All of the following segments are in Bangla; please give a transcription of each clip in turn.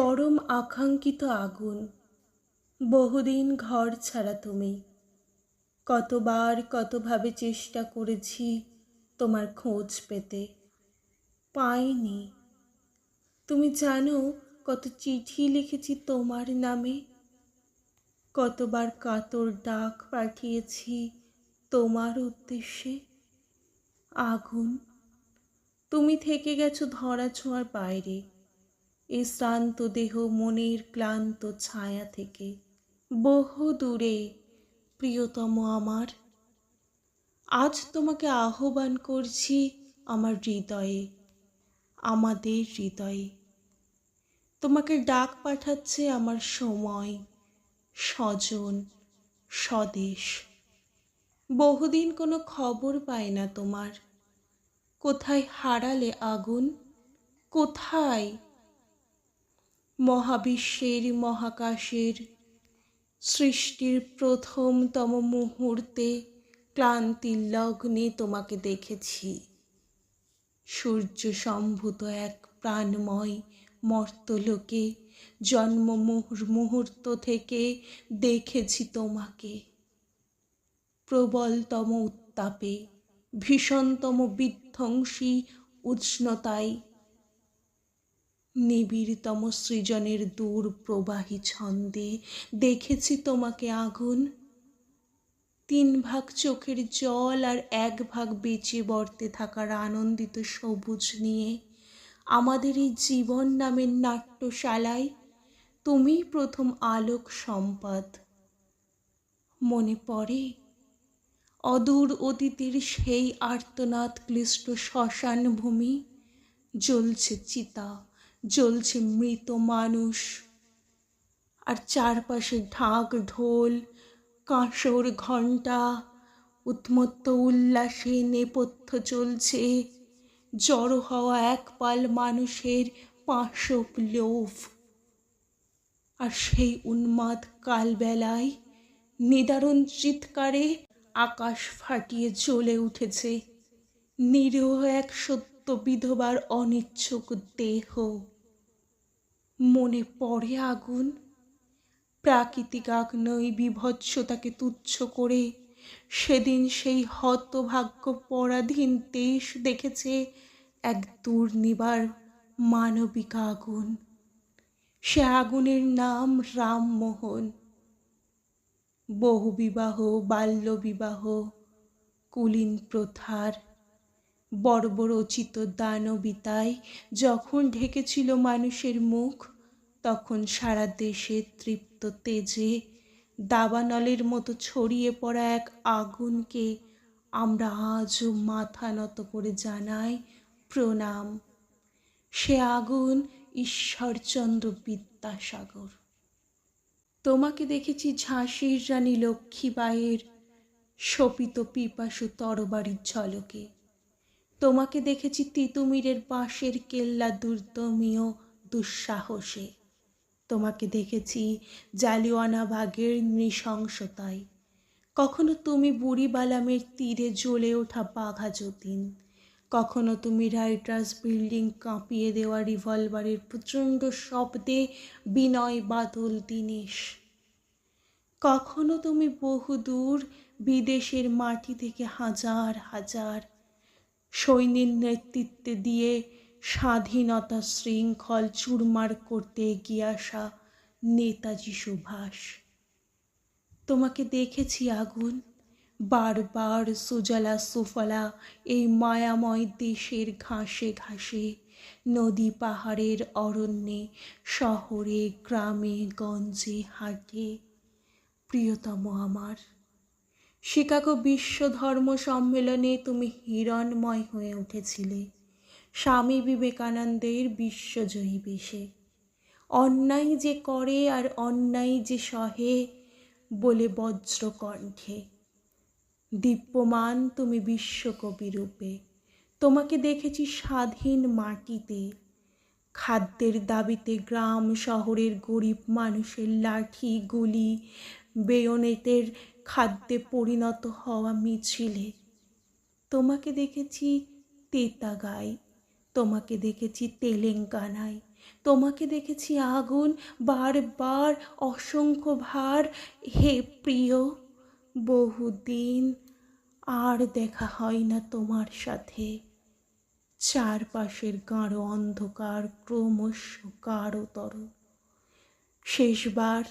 পরম আকাঙ্ক্ষিত আগুন। বহুদিন ঘর ছাড়া তুমি। কতবার কতভাবে চেষ্টা করেছি তোমার খোঁজ পেতে। পাইনি। তুমি জানো কত চিঠি লিখেছি তোমার নামে। কতবার কাতর ডাক পাঠিয়েছি তোমার উদ্দেশ্যে। আগুন। তুমি থেকে গেছো ধরা ছোঁয়ার বাইরে। এই শ্রান্ত দেহ মনের ক্লান্ত ছায়া থেকে। বহু দূরে, প্রিয়তম আমার। আজ তোমাকে আহ্বান করছি আমার হৃদয়ে, আমাদের হৃদয়ে। তোমাকে ডাক পাঠাচ্ছে আমার সময়, স্বজন, স্বদেশ। বহুদিন কোনো খবর পায় না তোমার। কোথায় হারালে আগুন? কোথায় মহাবিশ্বের মহাকাশের সৃষ্টির প্রথমতম মুহূর্তে ক্লান্তির লগ্নে তোমাকে দেখেছি। সূর্য সম্ভূত এক প্রাণময় মর্তলোকে জন্ম মুহূর্ত থেকে দেখেছি তোমাকে। প্রবলতম উত্তাপে, ভীষণতম বিধ্বংসী উষ্ণতায় নিবিড়তম সৃজনের দূর প্রবাহী ছন্দে দেখেছি তোমাকে আগুন। তিন ভাগ চোখের জল আর এক ভাগ বেঁচে বর্তে থাকার আনন্দিত সবুজ নিয়ে। আমাদের এই জীবন নামের নাট্যশালায় তুমি প্রথম আলোক সম্পদ। মনে পড়ে, অদূর অতীতের সেই আর্তনাদ ক্লিষ্ট শ্মশান ভূমি জ্বলছে চিতা। জ্বলছে মৃত মানুষ। আর চারপাশে ঢাক ঢোল, কাঁসর ঘণ্টা উন্মত্ত উল্লাসে নেপথ্য চলছে। জড়ো হওয়া এক পাল মানুষের পাঁশপ লোভ। আর সেই উন্মাদ কালবেলায় নিদারুণ চিৎকারে আকাশ ফাটিয়ে জ্বলে উঠেছে। নিরীহ এক সত্য বিধবার অনিচ্ছুক দেহ। মনে পড়ে আগুন। প্রাকৃতিক আগ্নয় বিভৎসতাকে তুচ্ছ করে সেদিন সেই হতভাগ্য পরাধীন দেশ দেখেছে এক দুর্নিবার মানবিক আগুন। সে আগুনের নাম রামমোহন বহুবিবাহ, বাল্যবিবাহ, কুলীন প্রথার বর্বরচিত দানবিতায় যখন ঢেকেছিল মানুষের মুখ, তখন সারা দেশে তৃপ্ত তেজে দাবানলের মতো ছড়িয়ে পড়া এক আগুনকে আমরা আজও মাথা নত করে জানাই প্রণাম। সে আগুন ঈশ্বরচন্দ্র বিদ্যাসাগর। তোমাকে দেখেছি ঝাঁসির রানী লক্ষ্মীবাইয়ের শোপিত পিপাসু তরবারির ঝলকে। তোমাকে দেখেছি তিতুমিরের বাঁশের কেল্লা দুর্দমীয় দুঃসাহসে। তোমাকে দেখেছি জালিওয়ানা জালিওয়ানাবাগের নৃশংসতায়। কখনো তুমি বুড়ি বালামের তীরে জ্বলে ওঠা বাঘা যতীন। কখনো তুমি রাইটার্স বিল্ডিং কাঁপিয়ে দেওয়া রিভলভারের প্রচণ্ড শব্দে বিনয় বাদল দিনেশ। কখনো তুমি বহুদূর বিদেশের মাটি থেকে হাজার হাজার সৈন্যের নেতৃত্বে দিয়ে স্বাধীনতা শৃঙ্খল চুরমার করতে এগিয়ে আসা নেতাজি সুভাষ। তোমাকে দেখেছি আগুন। বারবার সুজলা সুফলা এই মায়াময় দেশের ঘাসে ঘাসে, নদী পাহাড়ের অরণ্যে, শহরে, গ্রামে, গঞ্জে হাটে। প্রিয়তম আমার শিকাগো বিশ্ব ধর্ম সম্মেলনে তুমি হিরণময় হয়ে উঠেছিলে। স্বামী বিবেকানন্দের বিশ্বজয়ী বেশে। অন্যায় যে করে আর অন্যায় যে সহে বলে বজ্রকণ্ঠে। দীপ্যমান তুমি বিশ্বকবি রূপে। তোমাকে দেখেছি স্বাধীন মাটিতে। খাদ্যের দাবিতে গ্রাম শহরের গরিব মানুষের লাঠি গুলি বেয়নেতের খাদ্যে পরিণত হওয়া মিছিলে। তোমাকে দেখেছি তেতাগায় তোমাকে দেখেছি তেলেঙ্গানায়, তোমাকে দেখেছি আগুন বারবার অসংখ্য ভার। হে প্রিয়, বহুদিন আর দেখা হয় না তোমার সাথে। চারপাশের গাঢ় অন্ধকার ক্রমশ গাঢ়তর। শেষবার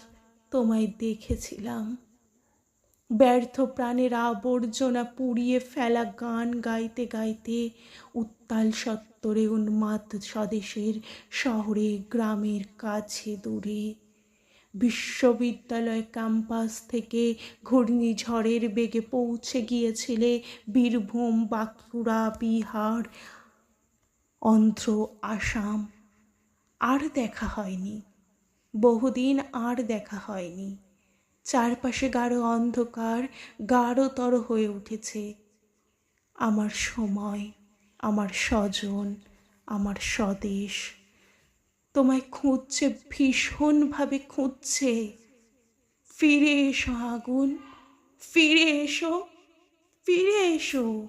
তোমায় দেখেছিলাম। ব্যর্থ প্রাণের আবর্জনা পুড়িয়ে ফেলা গান গাইতে গাইতে উত্তাল সত্তরে উন্মাদ স্বদেশের শহরে, গ্রামের কাছে দূরে। বিশ্ববিদ্যালয় ক্যাম্পাস থেকে ঘূর্ণিঝড়ের বেগে পৌঁছে গিয়েছিলে বীরভূম, বাঁকুড়া, বিহার, অন্ধ্র, আসাম। আর দেখা হয়নি। বহুদিন আর দেখা হয়নি। চারপাশে গাঢ় অন্ধকার, গাঢ়তর হয়ে উঠেছে। আমার সময়, আমার স্বজন, আমার স্বদেশ। তোমায় খুঁজছে, ভীষণভাবে খুঁজছে। ফিরে এসো আগুন, ফিরে এসো ফিরে এসো।